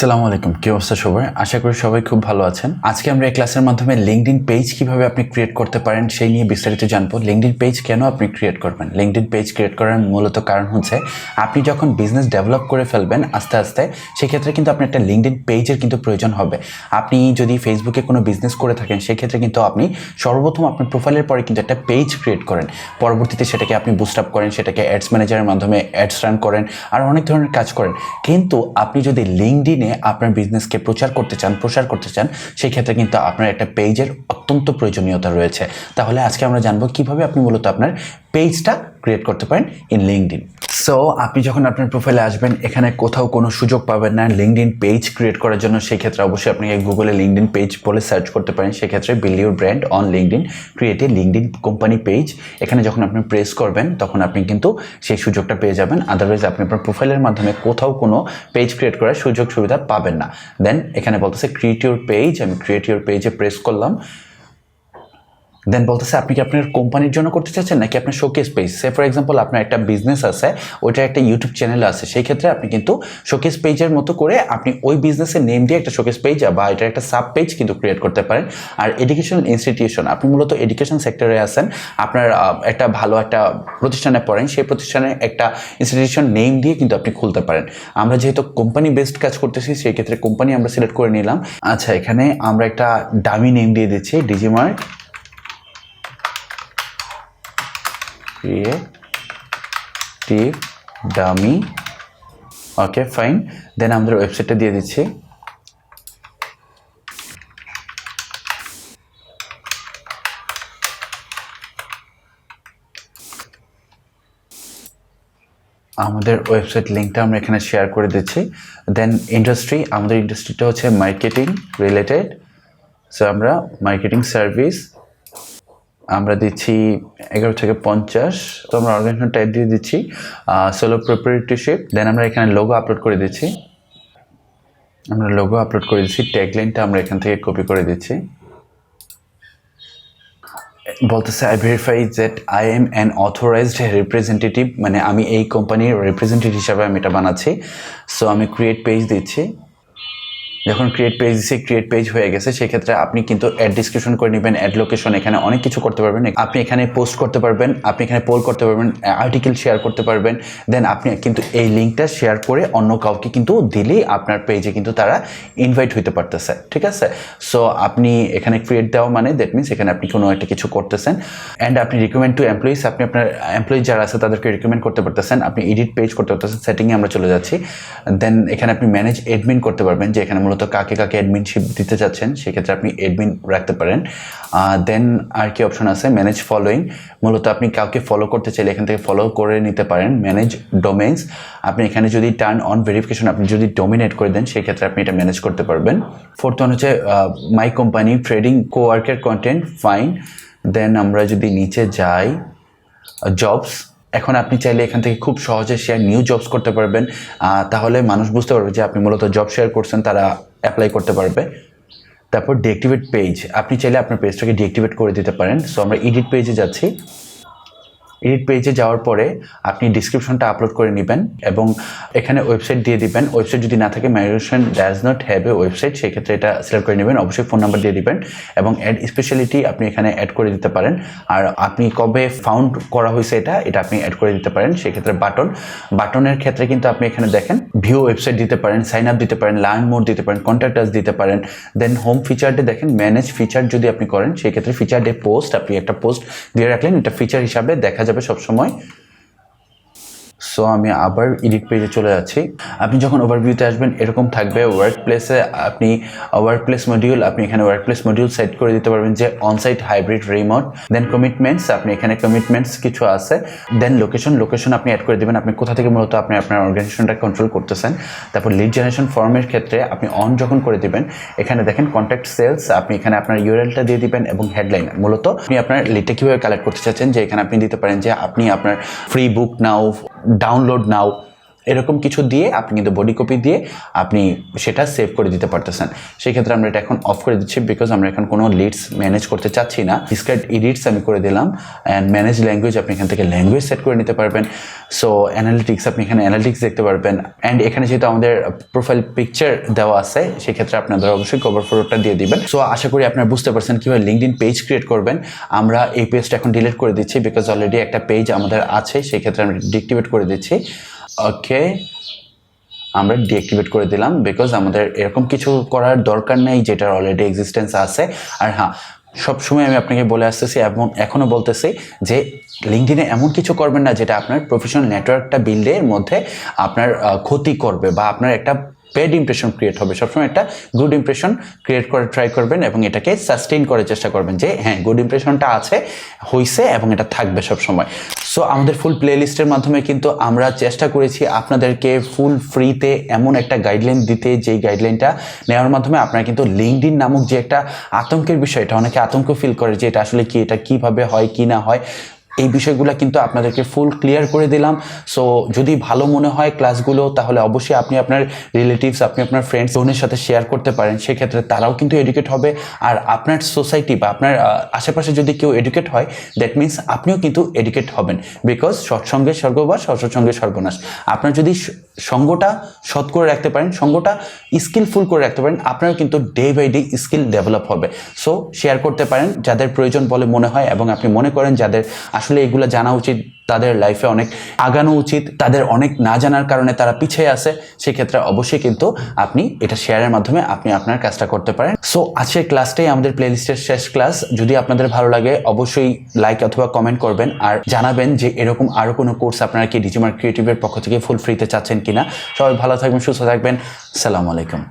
আসসালামু আলাইকুম, কি অবস্থা সবাই আশা করি সবাই খুব ভালো আছেন। আজকে আমরা এই ক্লাসের মাধ্যমে লিঙ্কডিন পেজ কীভাবে আপনি ক্রিয়েট করতে পারেন সেই নিয়ে বিস্তারিত জানব। লিঙ্কডিন পেজ কেন আপনি ক্রিয়েট করবেন? লিঙ্কডিন পেজ ক্রিয়েট করার মূলত কারণ হচ্ছে, আপনি যখন বিজনেস ডেভেলপ করে ফেলবেন আস্তে আস্তে, সেক্ষেত্রে কিন্তু আপনার একটা লিঙ্কডিন পেজের কিন্তু প্রয়োজন হবে। আপনি যদি ফেসবুকে কোনো বিজনেস করে থাকেন, সেক্ষেত্রে কিন্তু আপনি সর্বপ্রথম আপনার প্রোফাইলের পরে কিন্তু একটা পেজ ক্রিয়েট করেন। পরবর্তীতে সেটাকে আপনি বুস্ট আপ করেন, সেটাকে অ্যাডস ম্যানেজারের মাধ্যমে অ্যাডস রান করেন, আর অনেক ধরনের কাজ করেন। কিন্তু আপনি যদি লিঙ্কডিনে আপনার বিজনেসকে প্রচার করতে চান, প্রসার করতে চান, সেই ক্ষেত্রে কিন্তু আপনার একটা পেজের অত্যন্ত প্রয়োজনীয়তা রয়েছে। তাহলে আজকে আমরা জানব কীভাবে আপনি মূলত আপনার পেজটা ক্রিয়েট করতে পারেন ইন লিঙ্কডিন সো আপনি যখন আপনার প্রোফাইলে আসবেন, এখানে কোথাও কোনো সুযোগ পাবেন না লিঙ্কডিন পেজ ক্রিয়েট করার জন্য। সেই ক্ষেত্রে অবশ্যই আপনি গুগলে লিঙ্কডিন পেজ বলে সার্চ করতে পারেন। সেক্ষেত্রে build your brand on LinkedIn create a LinkedIn company page এখানে যখন আপনি প্রেস করবেন, তখন আপনি কিন্তু সেই সুযোগটা পেয়ে যাবেন। আদারওয়াইজ আপনি আপনার প্রোফাইলের মাধ্যমে কোথাও কোনো পেজ ক্রিয়েট করার সুযোগ সুবিধা পাবেন না। দেন এখানে বলতেছে ক্রিয়েট ইউর পেজ আমি ক্রিয়েট ইউর পেজে প্রেস করলাম। দেন বলতেছে, আপনি কি আপনার কোম্পানির জন্য করতে চাচ্ছেন নাকি আপনার showcase page say for example আপনার একটা বিজনেস আছে ওইটা একটা ইউটিউব চ্যানেল আছে, সেই ক্ষেত্রে আপনি কিন্তু শোকেস পেজের মতো করে আপনি ওই বিজনেসের নেম দিয়ে একটা শোকেস পেজ বা এটা একটা সাব পেজ কিন্তু ক্রিয়েট করতে পারেন। আর এডুকেশনাল ইনস্টিটিউশন আপনি মূলত এডুকেশন সেক্টরে আছেন, আপনার একটা ভালো একটা প্রতিষ্ঠানে পড়েন, সেই প্রতিষ্ঠানে একটা ইনস্টিটিউশন নেম দিয়ে কিন্তু আপনি খুলতে পারেন। আমরা যেহেতু কোম্পানি বেসড কাজ করতেছি, সেই ক্ষেত্রে কোম্পানি আমরা সিলেক্ট করে নিলাম। আচ্ছা এখানে আমরা একটা ডামি নেম দিয়ে দিচ্ছি Digimart creative dummy okay fine then আমাদের ওয়েবসাইটটা দিয়ে দিচ্ছি। আমাদের ওয়েবসাইট লিঙ্কটা আমরা এখানে শেয়ার করে দিচ্ছি। দেন ইন্ডাস্ট্রি আমাদের ইন্ডাস্ট্রিটা হচ্ছে মার্কেটিং রিলেটেড সো আমরা মার্কেটিং সার্ভিস আমরা দিচ্ছি এগারো থেকে পঞ্চাশ। তো আমরা অর্গানাইজেশন টাইপ দিয়ে দিচ্ছি সোলো প্রপারেটরশিপ দেন আমরা এখানে লোগো আপলোড করে দিচ্ছি। আমরা লোগো আপলোড করে দিচ্ছি ট্যাগলাইনটা আমরা এখান থেকে কপি করে দিচ্ছি। বলতেছে I verify that I am an authorised representative মানে আমি এই কোম্পানির রিপ্রেজেন্টেটিভ হিসাবে আমি এটা বানাচ্ছি। সো আমি ক্রিয়েট পেজ দিচ্ছি। যখন ক্রিয়েট পেজ দিচ্ছি ক্রিয়েট পেজ হয়ে গেছে, সেক্ষেত্রে আপনি কিন্তু অ্যাড ডিসক্রিপশন করে নেবেন অ্যাড লোকেশন এখানে অনেক কিছু করতে পারবেন। আপনি এখানে পোস্ট করতে পারবেন, আপনি এখানে পোল করতে পারবেন আর্টিকেল শেয়ার করতে পারবেন দেন আপনি কিন্তু এই লিঙ্কটা শেয়ার করে অন্য কাউকে কিন্তু দিলেই আপনার পেজে কিন্তু তারা ইনভাইট হইতে পারতেছে, ঠিক আছে? সো আপনি এখানে ক্রিয়েট দেওয়া মানে দ্যাট মিনস এখানে আপনি কোনো একটা কিছু করতেছেন। অ্যান্ড আপনি রিকমেন্ড টু এমপ্লয়িজ আপনি আপনার এমপ্লয়ি যারা আছে, তাদেরকে রিকমেন্ড করতে পারতেছেন, আপনি এডিট পেজ করতে পারতেছেন সেটিংয়ে আমরা চলে যাচ্ছি। দেন এখানে আপনি ম্যানেজ এডমিন করতে পারবেন, যে এখানে মূলত কাকে কাকে অ্যাডমিনশিপ দিতে চাচ্ছেন, সেক্ষেত্রে আপনি এডমিন রাখতে পারেন। দেন আর কি অপশন আছে? ম্যানেজ ফলোয়িং মূলত আপনি কাউকে ফলো করতে চাইলে এখান থেকে ফলো করে নিতে পারেন। ম্যানেজ ডোমেন্স আপনি এখানে যদি টার্ন অন ভেরিফিকেশন আপনি যদি ডোমিনেট করে দেন, সেক্ষেত্রে আপনি এটা ম্যানেজ করতে পারবেন। ফোর্থ ওয়ান হচ্ছে মাই কোম্পানি ট্রেডিং কোয়ার্কের কন্টেন্ট ফাইন দেন আমরা যদি নিচে যাই জবস এখন আপনি চাইলে এখান থেকে খুব সহজে শেয়ার নিউ জবস করতে পারবেন। তাহলে মানুষ বুঝতে পারবে যে আপনি মূলত জব শেয়ার করছেন, তারা অ্যাপ্লাই করতে পারবে। তারপর ডিঅ্যাক্টিভেট পেজ আপনি চাইলে আপনার পেজটাকে ডিঅ্যাক্টিভেট করে দিতে পারেন। সো আমরা এডিট পেজে যাচ্ছি। এডিট পেজে যাওয়ার পরে আপনি ডিসক্রিপশনটা আপলোড করে নেবেন এবং এখানে ওয়েবসাইট দিয়ে দিবেন। ওয়েবসাইট যদি না থাকে ম্যারিগেশন does not have a website সেক্ষেত্রে এটা সিলেক্ট করে নেবেন। অবশ্যই ফোন নাম্বার দিয়ে দিবেন এবং অ্যাড স্পেশালিটি আপনি এখানে অ্যাড করে দিতে পারেন। আর আপনি কবে ফাউন্ড করা হয়েছে এটা এটা আপনি অ্যাড করে দিতে পারেন। সেক্ষেত্রে বাটন বাটনের ক্ষেত্রে কিন্তু আপনি এখানে দেখেন ভিউ ওয়েবসাইট দিতে পারেন সাইন আপ দিতে পারেন লার্ন মোড দিতে পারেন কন্ট্যাক্ট আস দিতে পারেন দেন হোম ফিচারটি দেখেন ম্যানেজ ফিচার যদি আপনি করেন সেই ক্ষেত্রে ফিচার ডে পোস্ট আপনি একটা পোস্ট দিয়ে রাখলেন, এটা ফিচার হিসাবে দেখা যাবে সবসময় সো আমি আবার এডিট পেজে চলে যাচ্ছি। আপনি যখন ওভারভিউতে আসবেন, এরকম থাকবে ওয়ার্ক প্লেসে আপনি ওয়ার্ক প্লেস মডিউল আপনি এখানে ওয়ার্ক প্লেস মডিউল সেট করে দিতে পারবেন যে onsite hybrid remote then commitments আপনি এখানে কমিটমেন্টস কিছু আছে দেন লোকেশন লোকেশন আপনি অ্যাড করে দেবেন। আপনি কোথা থেকে মূলত আপনি আপনার অর্গানাইজেশনটা কন্ট্রোল করতেছেন। তারপর লিড জেনারেশন ফর্মের ক্ষেত্রে আপনি অন যখন করে দিবেন, এখানে দেখেন কন্ট্যাক্ট সেলস আপনি এখানে আপনার ইউরেলটা দিয়ে দিবেন এবং হেডলাইন মূলত আপনি আপনার লিডটা কীভাবে কালেক্ট করতে চাচ্ছেন, যে এখানে আপনি দিতে পারেন যে আপনি আপনার ফ্রি বুক নাও ডাউনলোড নাও এরকম কিছু দিয়ে আপনি কিন্তু বডি কপি দিয়ে আপনি সেটা সেভ করে দিতে পারতেছেন। সেই ক্ষেত্রে আমরা এটা এখন অফ করে দিচ্ছি বিকজ আমরা এখন কোনো লিডস ম্যানেজ করতে চাচ্ছি না। ডিসক্রাইব ইডিটস আমি করে দিলাম অ্যান্ড ম্যানেজ ল্যাঙ্গুয়েজ আপনি এখান থেকে ল্যাঙ্গুয়েজ সেট করে নিতে পারবেন। সো অ্যানালিটিক্স আপনি এখানে অ্যানালিটিক্স দেখতে পারবেন। অ্যান্ড এখানে যেহেতু আমাদের প্রোফাইল পিকচার দেওয়া আছে সেক্ষেত্রে আপনাদের অবশ্যই কভার ফটোটা দিয়ে দিবেন। সো আশা করি আপনারা বুঝতে পারছেন কীভাবে লিঙ্কড ইন পেজ ক্রিয়েট করবেন। আমরা এই পেজটা এখন ডিলিট করে দিচ্ছি বিকজ অলরেডি একটা পেজ আমাদের আছে, সেই ক্ষেত্রে আমি ডিএক্টিভেট করে দিচ্ছি। ওকে আমরা ডিঅ্যাক্টিভেট করে দিলাম বিকজ আমাদের এরকম কিছু করার দরকার নেই যেটার অলরেডি এক্সিস্টেন্স আছে। আর হ্যাঁ সবসময় আমি আপনাকে বলে আসতেছি এবং এখনও বলতেছি যে লিঙ্কডিনে এমন কিছু করবেন না যেটা আপনার প্রফেশনাল নেটওয়ার্কটা বিল্ডের মধ্যে আপনার ক্ষতি করবে বা আপনার একটা পেড ইমপ্রেশন ক্রিয়েট হবে। সবসময় একটা গুড ইমপ্রেশন ক্রিয়েট করে ট্রাই করবেন এবং এটাকে সাস্টেইন করার চেষ্টা করবেন যে হ্যাঁ গুড ইমপ্রেশনটা আছে, হইছে এবং এটা থাকবে সবসময়। সো আমাদের ফুল প্লে লিস্টের মাধ্যমে কিন্তু আমরা চেষ্টা করেছি আপনাদেরকে ফুল ফ্রিতে এমন একটা গাইডলাইন দিতে। যেই গাইডলাইনটা নেওয়ার মাধ্যমে আপনারা কিন্তু লিঙ্কডিন নামক যে একটা আতঙ্কের বিষয়, এটা অনেকে আতঙ্ক ফিল করে যে, এটা আসলে কি, এটা কীভাবে হয়, কি না হয়। এই বিষয়গুলো কিন্তু আপনাদেরকে ফুল ক্লিয়ার করে দিলাম। সো যদি ভালো মনে হয় ক্লাসগুলো তাহলে অবশ্যই আপনি আপনার রিলেটিভস আপনি আপনার ফ্রেন্ডস বোনের সাথে শেয়ার করতে পারেন। সেক্ষেত্রে তারাও কিন্তু এডুকেট হবে। আর আপনার সোসাইটি বা আপনার আশেপাশে যদি কেউ এডুকেট হয় দ্যাট মিন্স আপনিও কিন্তু এডুকেট হবেন। বিকজ সৎসঙ্গে স্বর্গবাস অসৎসঙ্গে সর্বনাশ। আপনার যদি সঙ্গটা সৎ করে রাখতে পারেন, সঙ্গটা স্কিলফুল করে রাখতে পারেন, আপনারও কিন্তু day by day skill develop হবে। সো শেয়ার করতে পারেন। যাদের প্রয়োজন বলে মনে হয় এবং আপনি মনে করেন যাদের আসলে এগুলো জানা উচিত, তাদের লাইফে অনেক আগানো উচিত, তাদের অনেক না জানার কারণে তারা পিছিয়ে আছে। সেক্ষেত্রে অবশ্যই কিন্তু আপনি এটা শেয়ারের মাধ্যমে আপনি আপনার কাজটা করতে পারেন। সো আজকের ক্লাসটাই আমাদের প্লেলিস্টের শেষ ক্লাস যদি আপনাদের ভালো লাগে, অবশ্যই লাইক অথবা কমেন্ট করবেন আর জানাবেন যে এরকম আরও কোনো কোর্স আপনারা কি ডিজিমার ক্রিয়েটিভের পক্ষ থেকে ফুল ফ্রিতে চাচ্ছেন কিনা। সবাই ভালো থাকবেন, সুস্থ থাকবেন। সালামু আলাইকুম।